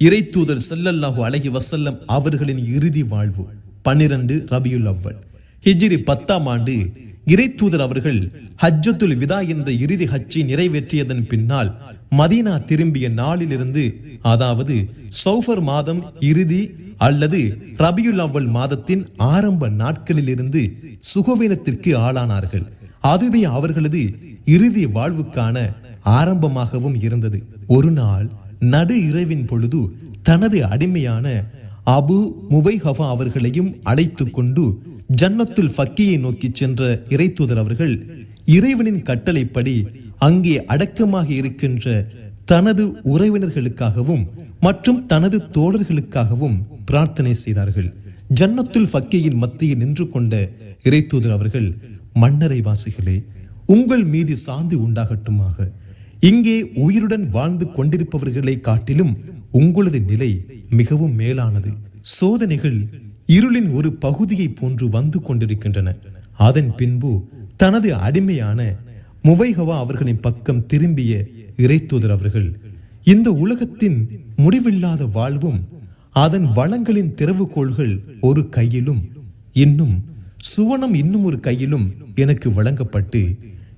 இறைத்தூதர் ஸல்லல்லாஹு அழகி வசல்லம் அவர்களின் இறுதி வாழ்வு பன்னிரண்டு ரபியுல் அவ்வல். ஹிஜ்ரி பத்தாம் ஆண்டு இறைத்தூதர் அவர்கள் ஹஜ்ஜத்துல் விதா என்ற இறுதி ஹஜ்ஜை நிறைவேற்றியதன் பின்னால் மதீனா திரும்பிய நாளிலிருந்து அதாவது சௌஃபர் மாதம் இறுதி அல்லது ரபியுல் அவ்வல் மாதத்தின் ஆரம்ப நாட்களிலிருந்து சுகவீனத்திற்கு ஆளானார்கள். அதுவே அவர்களது இறுதி வாழ்வுக்கான ஆரம்பமாகவும் இருந்தது. ஒரு நாள் நடு இரவின் பொழுது தனது அடிமையான அபு முபைஹவா அவர்களையும் அழைத்து கொண்டு ஜன்னத்துல் ஃபக்கியை நோக்கி சென்ற இறைத்தூதர் அவர்கள் இறைவனின் கட்டளைப்படி அங்கே அடக்கமாக இருக்கின்ற தனது உறவினர்களுக்காகவும் மற்றும் தனது தோழர்களுக்காகவும் பிரார்த்தனை செய்தார்கள். ஜன்னத்துல் ஃபக்கியின் மத்தியில் நின்று கொண்ட இறைத்தூதர் அவர்கள் மன்னரை வாசிகளே உங்கள் மீது சாந்தி உண்டாகட்டுமாக. இங்கே உயிருடன் வாழ்ந்து கொண்டிருப்பவர்களை காட்டிலும் உங்களது நிலை மிகவும் மேலானது. சோதனைகள் இருளின் ஒரு பகுதியை போன்று வந்து கொண்டிருக்கின்றன. அதன் பின்பு தனது அடிமையான முவைகவா அவர்களின் பக்கம் திரும்பிய இறைத்தூதர் அவர்கள் இந்த உலகத்தின் முடிவில்லாத வாழ்வும் அதன் வளங்களின் திறவுகோள்கள் ஒரு கையிலும் இன்னும் சுவனம் இன்னும் ஒரு கையிலும் எனக்கு வழங்கப்பட்டு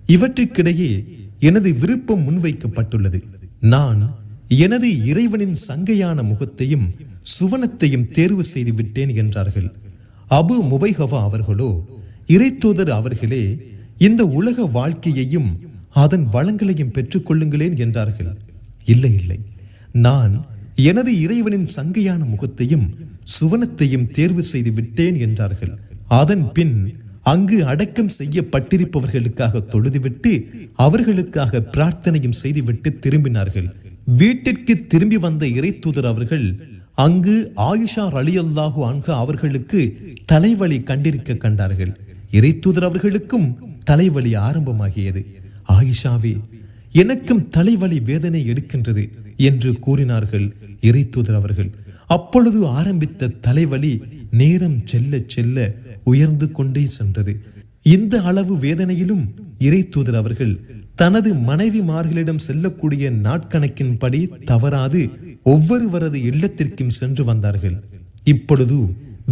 இவற்றுக்கிடையே எனது விருப்பம் முன்வைக்கப்பட்டுள்ளது. நான் எனது இறைவனின் சங்கையான முகத்தையும் சுவனத்தையும் தேர்வு செய்து விட்டேன் என்றார்கள். அபு முபைஹவா அவர்களோ இறைத்தூதர் அவர்களே இந்த உலக வாழ்க்கையையும் அதன் வளங்களையும் பெற்றுக்கொள்ளுங்களேன் என்றார்கள். இல்லை இல்லை. நான் எனது இறைவனின் சங்கையான முகத்தையும் சுவனத்தையும் தேர்வு செய்து விட்டேன் என்றார்கள். அதன் பின் அங்கு அடக்கம் செய்யப்பட்டிருப்பவர்களுக்காக தொழுதுவிட்டு அவர்களுக்காக பிரார்த்தனையும் செய்துவிட்டு திரும்பினார்கள். வீட்டிற்கு திரும்பி வந்த இறைத்தூதர் அவர்கள் அங்கு ஆயிஷா ரலியல்லாஹு அன்ஹா அவர்களுக்கு தலைவலி கண்டிருக்க கண்டார்கள். இறைத்தூதர் அவர்களுக்கும் தலைவலி ஆரம்பமாகியது. ஆயிஷாவே எனக்கும் தலைவலி வேதனை எடுக்கின்றது என்று கூறினார்கள் இறைத்தூதர் அவர்கள். அப்பொழுது ஆரம்பித்த தலைவலி நேரம் செல்ல செல்ல உயர்ந்து கொண்டே சென்றது. இந்த அளவு வேதனையிலும் இறைத்தூதர் அவர்கள் தனது மனைவிமார்களிடம் செல்லக்கூடிய நாட்கணக்கின்படி தவறாது ஒவ்வொருவரது இல்லத்திற்கும் சென்று வந்தார்கள். இப்பொழுது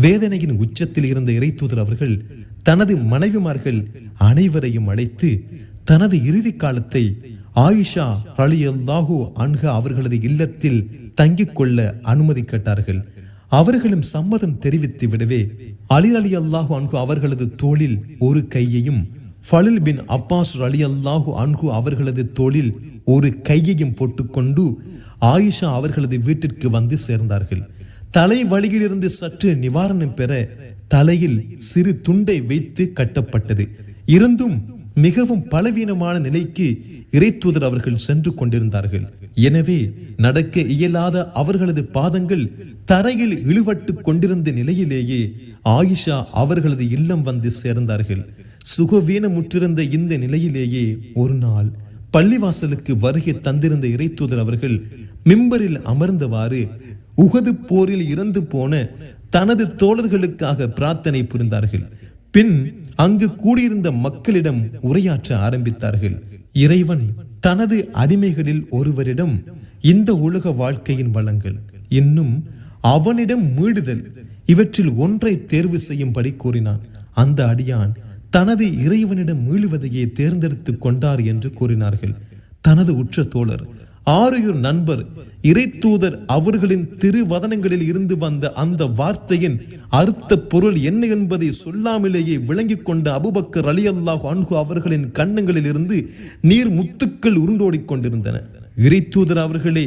வேதனையின் உச்சத்தில் இருந்த இறைத்தூதர் அவர்கள் தனது மனைவிமார்கள் அனைவரையும் அழைத்து தனது இறுதி காலத்தை ஆயிஷா ரலியல்லாஹு அன்ஹா அவர்களது இல்லத்தில் தங்கிக் கொள்ள அனுமதி கேட்டார்கள். அவர்களும் சம்மதம் தெரிவித்து விடவே அலி அலி அல்லாஹு அன்கு அவர்களது தோளில் ஒரு கையையும் ஃபலில் பின் அப்பாஸ் அலி அல்லாஹு அன்கு அவர்களது தோளில் ஒரு கையையும் போட்டுக்கொண்டு ஆயிஷா அவர்களது வீட்டிற்கு வந்து சேர்ந்தார்கள். தலை வழியிலிருந்து சற்று நிவாரணம் பெற தலையில் சிறு துண்டை வைத்து கட்டப்பட்டது. இருந்தும் மிகவும் பலவீனமான நிலைக்கு இறைத்தூதர் அவர்கள் சென்று கொண்டிருந்தார்கள். எனவே நடக்க இயலாத அவர்களது பாதங்கள் தரையில் இழுவட்டு கொண்டிருந்த நிலையிலேயே ஆயிஷா அவர்களது இல்லம் வந்து சேர்ந்தார்கள். சுகவீனமுற்றிருந்த இந்த நிலையிலேயே ஒரு நாள் பள்ளிவாசலுக்கு வருகை தந்திருந்த இறைத்தூதர் அவர்கள் மிம்பரில் அமர்ந்தவாறு உகது போரில் இறந்து போன தனது தோழர்களுக்காக பிரார்த்தனை புரிந்தார்கள். பின் அங்கு கூடியிருந்த மக்களிடம் உரையாற்ற ஆரம்பித்தார்கள். இறைவன் தனது அடிமைகளில் ஒருவரிடம் இந்த உலக வாழ்க்கையின் வளங்கள் இன்னும் அவனிடம் மீடுதல் இவற்றில் ஒன்றை தேர்வு செய்யும்படி கூறினான். அந்த அடியான் தனது இறைவனிடம் மீளுவதையே தேர்ந்தெடுத்துக் கொண்டார் என்று கூறினார்கள். தனது உற்ற தோழர் ஆரையூர் நண்பர் இறைத்தூதர் அவர்களின் திருவதனங்களில் இருந்து வந்த அந்த வார்த்தையின் அர்த்த பொருள் என்ன என்பதை சொல்லாமலேயே விளங்கிக் கொண்ட அபுபக்கர் அலி அல்லாஹ் அன்ஹு அவர்களின் கண்ணங்களில் இருந்து நீர் முத்துக்கள் உருண்டோடிக் கொண்டிருந்தன. இறைத்தூதர் அவர்களே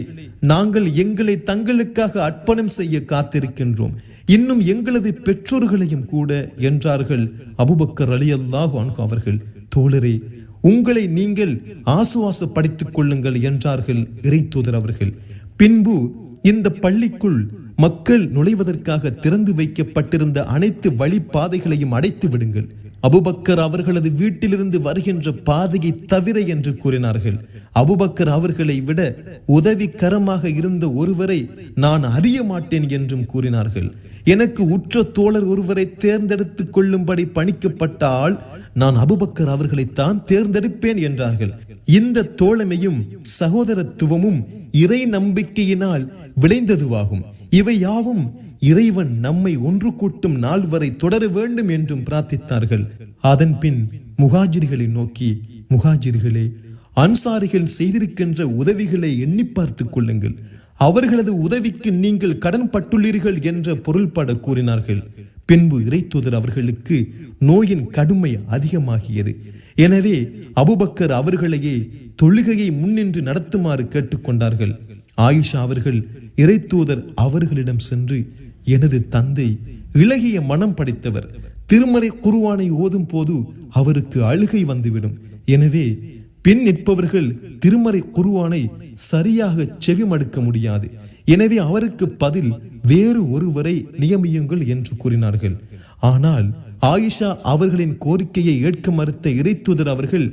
நாங்கள் எங்களை தங்களுக்காக அர்ப்பணம் செய்ய காத்திருக்கின்றோம். இன்னும் எங்களது பெற்றோர்களையும் கூட என்றார்கள் அபுபக்கர் அலி அல்லாஹ் அன்ஹு அவர்கள். தோழரே உங்களை நீங்கள் ஆசுவாசப்படுத்திக் கொள்ளுங்கள் என்றார்கள் இறைத்தூதர் அவர்கள். பின்பு இந்த பள்ளிக்குள் மக்கள் நுழைவதற்காக திறந்து வைக்கப்பட்டிருந்த அனைத்து வழிப்பாதைகளையும் அடைத்து விடுங்கள். அபுபக்கர் அவர்களது வீட்டிலிருந்து வருகின்ற பாதையை தவிர என்று கூறினார்கள். அபுபக்கர் அவர்களை விட உதவிகரமாக இருந்த ஒருவரை நான் அறிய மாட்டேன் என்றும் கூறினார்கள். எனக்கு உற்ற தோழர் ஒருவரை தேர்ந்தெடுத்துக் கொள்ளும்படி பணிக்கப்பட்டால் நான் அபுபக்கர் அவர்களைத்தான் தேர்ந்தெடுப்பேன் என்றார்கள். இந்த தோழமையும் சகோதரத்துவமும் இறை நம்பிக்கையினால் விளைந்ததுவாகும். இவை யாவும் இறைவன் நம்மை ஒன்று கூட்டும் நாள் வரை தொடர வேண்டும் என்றும் பிரார்த்தித்தார்கள். அதன் பின் முகாஜிர்களை நோக்கி முகாஜிர்களே அன்சாரிகள் செய்திருக்கின்ற உதவிகளை எண்ணி பார்த்துக் கொள்ளுங்கள். அவர்களது உதவிக்கு நீங்கள் கடன் பட்டுள்ளீர்கள் என்ற பொருள்பட கூறினார்கள். பின்பு இறைத்தூதர் அவர்களுக்கு நோயின் கடுமை அதிகமாகியது. எனவே அபுபக்கர் அவர்களையே தொழுகையை முன்னின்று நடத்துமாறு கேட்டுக்கொண்டார்கள். ஆயிஷா அவர்கள் இறைத்தூதர் அவர்களிடம் சென்று எனது தந்தை இளகிய மனம் படைத்தவர். திருமறை குருவானை ஓதும் போது அவருக்கு அழுகை வந்துவிடும். எனவே பின் நிற்பவர்கள் திருமறை குருவானை சரியாக செவிமடுக்க முடியாது. எனவே அவருக்கு பதில் வேறு ஒருவரை நியமியுங்கள் என்று கூறினார்கள். ஆனால் ஆயிஷா அவர்களின் கோரிக்கையை ஏற்க மறுத்த இறைத்துதர் அவர்கள்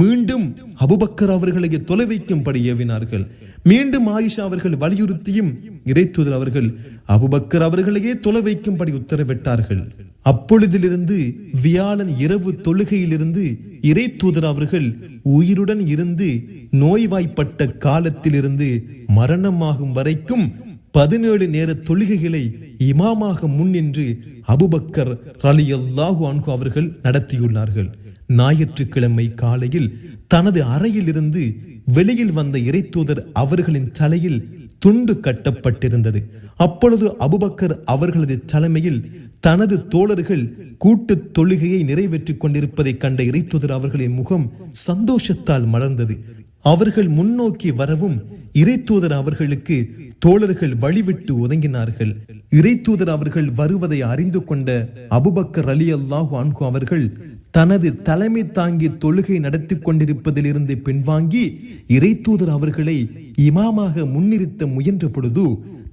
மீண்டும் அபுபக்கர் அவர்களை தொலை வைக்கும்படி ஏவினார்கள். மீண்டும் ஆயிஷா அவர்கள் வலியுறுத்தியும் இறைத்துதல் அவர்கள் அபுபக்கர் அவர்களையே தொலை வைக்கும்படி உத்தரவிட்டார்கள். அப்பொழுதிலிருந்து வியாழன் இரவு தொழுகையிலிருந்து இறை தூதர் அவர்கள் உயிருடன் இருந்து நோய்வாய்ப்பட்ட காலத்திலிருந்து மரணமாகும் வரைக்கும் பதினேழு நேர தொழுகைகளை இமாமாக முன்னின்று அபுபக்கர் ரலியல்லாஹு அன்கு அவர்கள் நடத்தியுள்ளார்கள். ஞாயிற்றுக்கிழமை காலையில் தனது அறையில் இருந்து வெளியில் வந்த இறைத்தூதர் அவர்களின் தலையில் துண்டு கட்டப்பட்டிருந்தது. அப்பொழுது அபுபக்கர் அவர்களது தலைமையில் தனது தோழர்கள் கூட்டு தொழுகையை நிறைவேற்றிக் கொண்டிருப்பதைக் கண்ட இறைத்துதர் அவர்களின் முகம் சந்தோஷத்தால் மலர்ந்தது. அவர்கள் முன்னோக்கி வரவும் இறைத்தூதர் அவர்களுக்கு தோழர்கள் வழிவிட்டு ஒதுங்கினார்கள். இறைத்தூதர் அவர்கள் வருவதை அறிந்து கொண்ட அபுபக்கர் அலி அல்லாஹு அன்கு அவர்கள் தனது தலைமை தாங்கி தொழுகை நடத்தி கொண்டிருப்பதிலிருந்து பின்வாங்கி இறைத்தூதர் அவர்களை இமாமாக முன்னிறுத்த முயன்ற பொழுது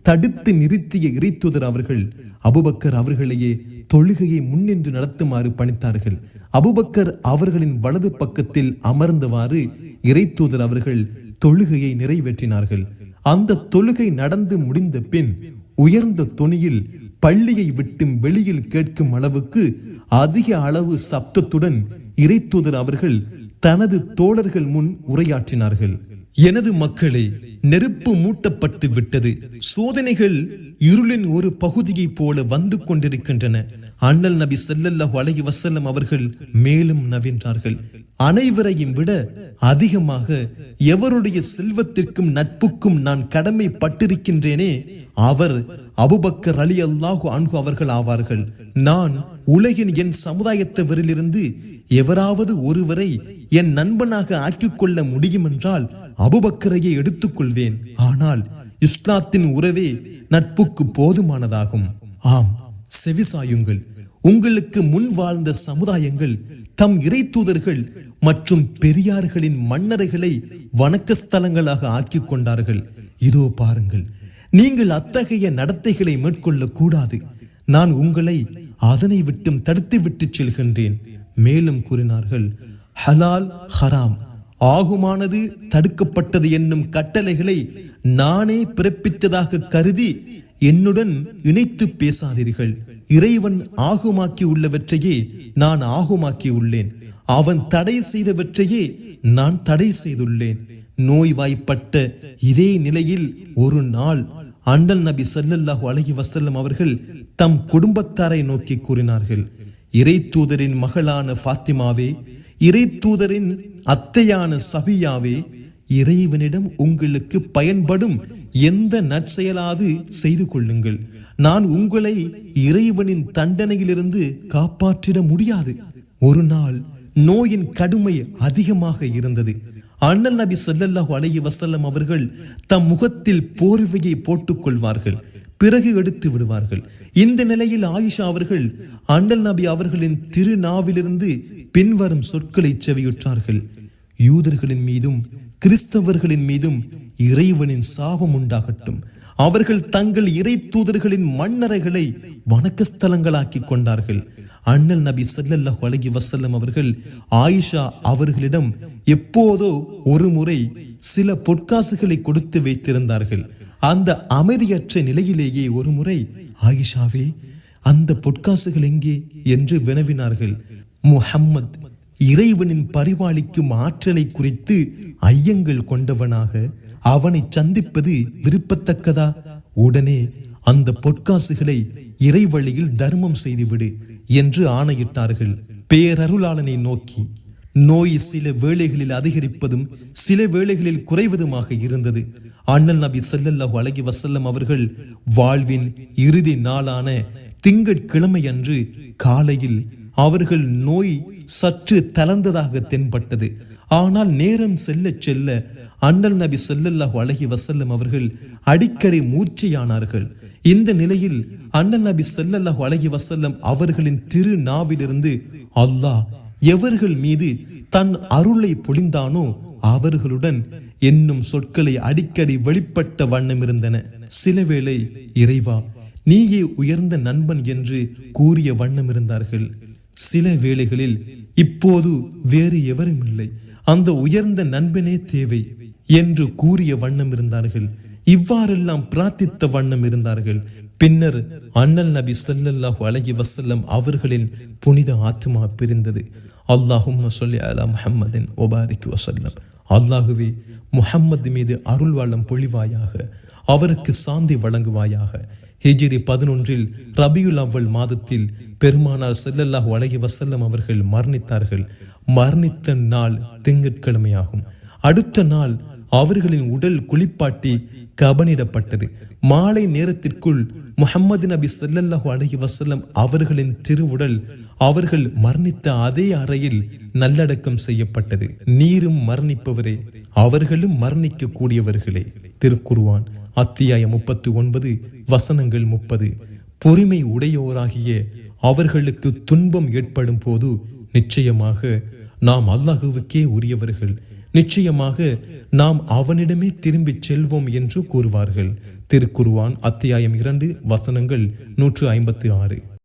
தடுத்து நிறுத்திய இறைத்தூதர் அவர்கள் அபுபக்கர் அவர்களையே தொழுகையை முன்னின்று நடத்துமாறு பணித்தார்கள். அபுபக்கர் அவர்களின் வலது பக்கத்தில் அமர்ந்தவாறு இறைத்தூதர் அவர்கள் தொழுகையை நிறைவேற்றினார்கள். அந்த தொழுகை நடந்து முடிந்த பின் உயர்ந்த தொனியில் பள்ளியை விட்டு வெளியில் கேட்கும் அளவுக்கு அதிக அளவு சப்தத்துடன் இறைத்துதர் அவர்கள் தனது தோழர்கள் முன் உரையாற்றினார்கள். எனது மக்களே நெருப்பு மூட்டப்பட்டு விட்டது. சோதனைகள் இருளின் ஒரு பகுதியைப் போல வந்து கொண்டிருக்கின்றன. அண்ணல் நபி செல்லல்லாஹு அலைஹி வசல்லம் அவர்கள் மேலும் நவின்றார்கள். அனைவரையும் விட அதிகமாக எவருடைய செல்வத்திற்கும் நட்புக்கும் நான் கடமைப்பட்டிருக்கின்றேனே அவர் அபுபக்கர் அலி அல்லாஹு அன்ஹு அவர்கள் ஆவார்கள். நான் உலகின் என் சமுதாயத்தவரிலிருந்து எவராவது ஒருவரை என் நண்பனாக ஆக்கிக்கொள்ள முடியும் என்றால் அபுபக்கரையே எடுத்துக்கொள்வேன். ஆனால் இஸ்லாத்தின் உறவே நட்புக்கு போதுமானதாகும். ஆம் செவிசாயுங்கள் உங்களுக்கு முன் வாழ்ந்த சமுதாயங்கள் தம் இறை தூதர்கள் மற்றும் பெரியார்களின் மன்னர்களை வணக்க ஸ்தலங்களாக ஆக்கிக் கொண்டார்கள். இதோ பாருங்கள் நீங்கள் அத்தகைய நடத்தைகளை மேற்கொள்ள கூடாது நான் உங்களை அதனை விட்டும் தடுத்து விட்டு செல்கின்றேன். மேலும் கூறினார்கள் ஹலால் ஹராம். ஆகுமானது தடுக்கப்பட்டது என்னும் கட்டளைகளை நானே பிறப்பித்ததாக கருதி என்னுடன் இணைத்து பேசாதீர்கள். இறைவன் ஆகுமாக்கி உள்ளவற்றையே நான் ஆகுமாக்கி உள்ளேன். அவன் தடை செய்தவற்றையே நான் தடை செய்துள்ளேன். நோய்வாய்ப்பட்ட இதே நிலையில் ஒரு நாள் அண்டல் நபி சல்லல்லாஹு அலஹி வசல்லம் அவர்கள் தம் குடும்பத்தாரை நோக்கி கூறினார்கள். இறை தூதரின் மகளான ஃபாத்திமாவே இறை தூதரின் அத்தையான சபியாவே இறைவனிடம் உங்களுக்கு பயன்படும் எந்த நற்செயலாது செய்து கொள்ளுங்கள். நான் உங்களை இறைவனின் தண்டனையிலிருந்து காப்பாற்றிட முடியாது. ஒரு நாள் நோயின் கடுமை அதிகமாக இருந்தது. அண்ணல் நபி சொல்லல்லாஹு அலைய வசல்லம் அவர்கள் தம் முகத்தில் போர்வையை போட்டுக் கொள்வார்கள் பிறகு எடுத்து விடுவார்கள். இந்த நிலையில் ஆயிஷா அவர்கள் அண்டல் நபி அவர்களின் திருநாவிலிருந்து பின்வரும் சொற்களை செவியுற்றார்கள். யூதர்களின் மீதும் கிறிஸ்தவர்களின் மீதும் இறைவனின் சாபம் உண்டாகட்டும். அவர்கள் தங்கள் இறை தூதர்களின் மண்ணறைகளை வணக்கஸ்தலங்களாக்கி கொண்டார்கள். அண்ணல் நபி சல்லல்லாஹு அலகி வசல்லம் அவர்கள் ஆயிஷா அவர்களிடம் எப்போதோ ஒரு முறை சில பொற்காசுகளை கொடுத்து வைத்திருந்தார்கள். அந்த அமைதியற்ற நிலையிலேயே ஒருமுறை ஆயிஷாவே அந்த பொற்காசுகள் எங்கே? என்று வினவினார்கள். முஹம்மத் இறைவனின் பரிவாளிக்கும் ஆற்றலை குறித்து ஐயங்கள் கொண்டவனாக அவனை சந்திப்பது விருப்பத்தக்கதா? உடனே அந்த பொற்காசுகளை இறைவழியில் தர்மம் செய்துவிடு என்று ஆணையிட்டார்கள். பேரருளாளனை நோக்கி நோய் சில வேளைகளில் அதிகரிப்பதும் சில வேளைகளில் குறைவதுமாக இருந்தது. அண்ணல் நபி சல்லல்லாஹு அலகி வசல்லம் அவர்கள் வாழ்வின் இறுதி நாளான திங்கட்கிழமை அன்று காலையில் அவர்கள் நோய் சற்று தளர்ந்ததாக தென்பட்டது. ஆனால் நேரம் செல்ல செல்ல அண்ணல் நபி சொல்லல்லாஹு அலைஹி வசல்லம் அவர்கள் அடிக்கடி மூர்ச்சையானார்கள். இந்த நிலையில் அண்ணல் நபி சொல்லல்லாஹு அலைஹி வசல்லம் அவர்களின் திரு நாவிலிருந்து அல்லாஹ் எவர்கள் மீது தன் அருளை பொழிந்தானோ அவர்களுடன் என்னும் சொற்களை அடிக்கடி வெளிப்பட்ட வண்ணம் இருந்தன. சிலவேளை இறைவா நீயே உயர்ந்த நண்பன் என்று கூறிய வண்ணம் இருந்தார்கள். சில வேளைகளில் இப்போது வேறு எவரும் இல்லை. அந்த உயர்ந்த நண்பனே தேவை என்று கூறிய வண்ணம் இருந்தார்கள். இவ்வாறெல்லாம் பிரார்த்தித்த வண்ணம் இருந்தார்கள். பின்னர் அண்ணல் நபி ஸல்லல்லாஹு அலைஹி வசல்லம் அவர்களின் புனித ஆத்மா பிரிந்தது. அல்லாஹும் சொல்லி அலா முஹம்மதின் ஒபாரிக்கு வசல்லம் அல்லாஹுவே முஹம்மது மீது அருள்வாளம் பொழிவாயாக அவருக்கு சாந்தி வழங்குவாயாக ஹிஜிரி பதினொன்றில் ரபியுல் அவ்வல் மாதத்தில் பெருமானார் செல்லல்லாஹ் அலைஹி வசல்லம் அவர்கள் மரணித்தார்கள் மரணித்த நாள் திங்கட்கிழமையாகும் அடுத்த நாள் அவர்களின் உடல் குளிப்பாட்டி கபனிடப்பட்டது. மாலை நேரத்திற்குள் முஹம்மது நபி ஸல்லல்லாஹு அலஹி வசல்லம் அவர்களின் திருவுடல் அவர்கள் மரணித்த அதே அறையில் நல்லடக்கம் செய்யப்பட்டது. நீரும் மரணிப்பவரே அவர்களும் மரணிக்க கூடியவர்களே திருக்குருவான் அத்தியாயம் முப்பத்தி ஒன்பது வசனங்கள் முப்பது. பொறுமை உடையோராகிய அவர்களுக்கு துன்பம் ஏற்படும் போது நிச்சயமாக நாம் அல்லாஹுவுக்கே உரியவர்கள். நிச்சயமாக நாம் அவனிடமே திரும்பிச் செல்வோம் என்று கூறுவார்கள். திருக்குருவான் அத்தியாயம் இரண்டு வசனங்கள் நூற்று ஐம்பத்து ஆறு.